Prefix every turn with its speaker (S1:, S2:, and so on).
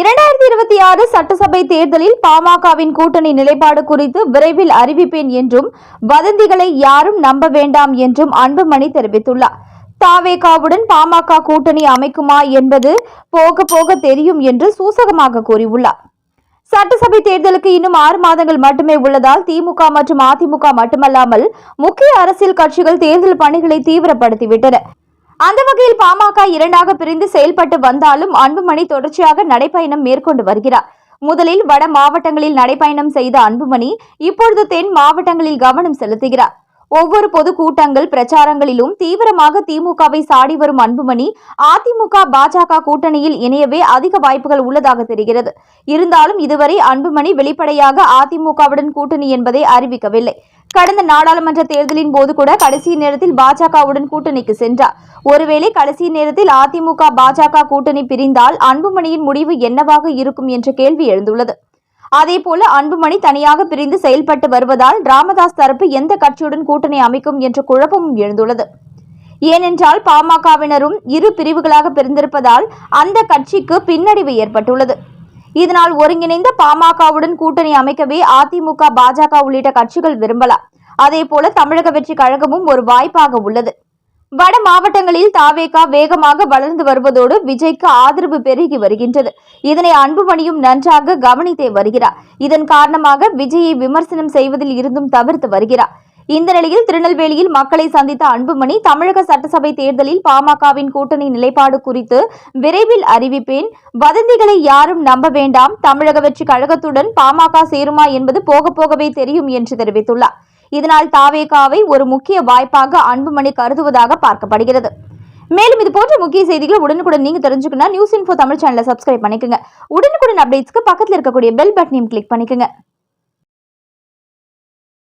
S1: இரண்டாயிரத்தி இருபத்தி ஆறு சட்டசபை தேர்தலில் பாமகவின் கூட்டணி நிலைப்பாடு குறித்து விரைவில் அறிவிப்பேன் என்றும் வதந்திகளை யாரும் நம்ப வேண்டாம் என்றும் அன்புமணி தெரிவித்துள்ளார். தாவேகாவுடன் பாமக கூட்டணி அமைக்குமா என்பது போக போக தெரியும் என்று சூசகமாக கூறியுள்ளார். சட்டசபை தேர்தலுக்கு இன்னும் ஆறு மாதங்கள் மட்டுமே உள்ளதால் திமுக மற்றும் அதிமுக மட்டுமல்லாமல் முக்கிய அரசியல் கட்சிகள் தேர்தல் பணிகளை தீவிரப்படுத்திவிட்டன. அந்த வகையில் பாமக இரண்டாக பிரிந்து செயல்பட்டு வந்தாலும் அன்புமணி தொடர்ச்சியாக நடைப்பயணம் மேற்கொண்டு வருகிறார். முதலில் வட மாவட்டங்களில் நடைப்பயணம் செய்த அன்புமணி இப்பொழுது தென் மாவட்டங்களில் கவனம் செலுத்துகிறார். ஒவ்வொரு பொது கூட்டங்கள் பிரச்சாரங்களிலும் தீவிரமாக திமுகவை சாடி வரும் அன்புமணி அதிமுக பாஜக கூட்டணியில் இணையவே அதிக வாய்ப்புகள் உள்ளதாக தெரிகிறது. இருந்தாலும் இதுவரை அன்புமணி வெளிப்படையாக அதிமுகவுடன் கூட்டணி என்பதை அறிவிக்கவில்லை. கடந்த நாடாளுமன்ற தேர்தலின் போது கூட கடைசி நேரத்தில் பாஜகவுடன் கூட்டணிக்கு சென்றார். ஒருவேளை கடைசி நேரத்தில் அதிமுக பாஜக கூட்டணி பிரிந்தால் அன்புமணியின் முடிவு என்னவாக இருக்கும் என்ற கேள்வி எழுந்துள்ளது. அதேபோல அன்புமணி தனியாக பிரிந்து செயல்பட்டு வருவதால் ராமதாஸ் தரப்பு எந்த கட்சியுடன் கூட்டணி அமைக்கும் என்ற குழப்பமும் எழுந்துள்ளது. ஏனென்றால் பாமகவினரும் இரு பிரிவுகளாக பிரிந்திருப்பதால் அந்த கட்சிக்கு பின்னடைவு ஏற்பட்டுள்ளது. இதனால் ஒருங்கிணைந்த பாமகவுடன் கூட்டணி அமைக்கவே அதிமுக பாஜக உள்ளிட்ட கட்சிகள் விரும்பலாம் அதே போல தமிழக வெற்றி கழகமும் ஒரு வாய்ப்பாக உள்ளது. வட மாவட்டங்களில் தாவேகா வேகமாக வளர்ந்து வருவதோடு விஜய்க்கு ஆதரவு பெருகி வருகின்றது. இதனை அன்புமணியும் நன்றாக கவனித்தே வருகிறார். இதன் காரணமாக விஜயை விமர்சனம் செய்வதில் இருந்தும் தவிர்த்து வருகிறார். இந்த நிலையில் திருநெல்வேலியில் மக்களை சந்தித்த அன்புமணி தமிழக சட்டசபை தேர்தலில் பாமகவின் கூட்டணி நிலைப்பாடு குறித்து விரைவில் அறிவிப்பேன். வதந்திகளை யாரும் நம்ப வேண்டாம். தமிழக வெற்றி கழகத்துடன் பாமக சேருமா என்பது போக போகவே தெரியும் என்று தெரிவித்துள்ளார். இதனால் தாவேகாவை ஒரு முக்கிய வாய்ப்பாக அன்புமணி கருதுவதாக பார்க்கப்படுகிறது. மேலும் இது போன்ற முக்கிய செய்திகளை உடனுக்குடன் நீங்க தெரிஞ்சுக்கணும் நியூஸ் இன்ஃபோ தமிழ் சேனலை சப்ஸ்கிரைப் பண்ணிக்கோங்க. உடனுக்குடன் அப்டேட்ஸ்க்கு பக்கத்தில் இருக்கக்கூடிய பெல் பட்டனையும் கிளிக் பண்ணிக்கோங்க.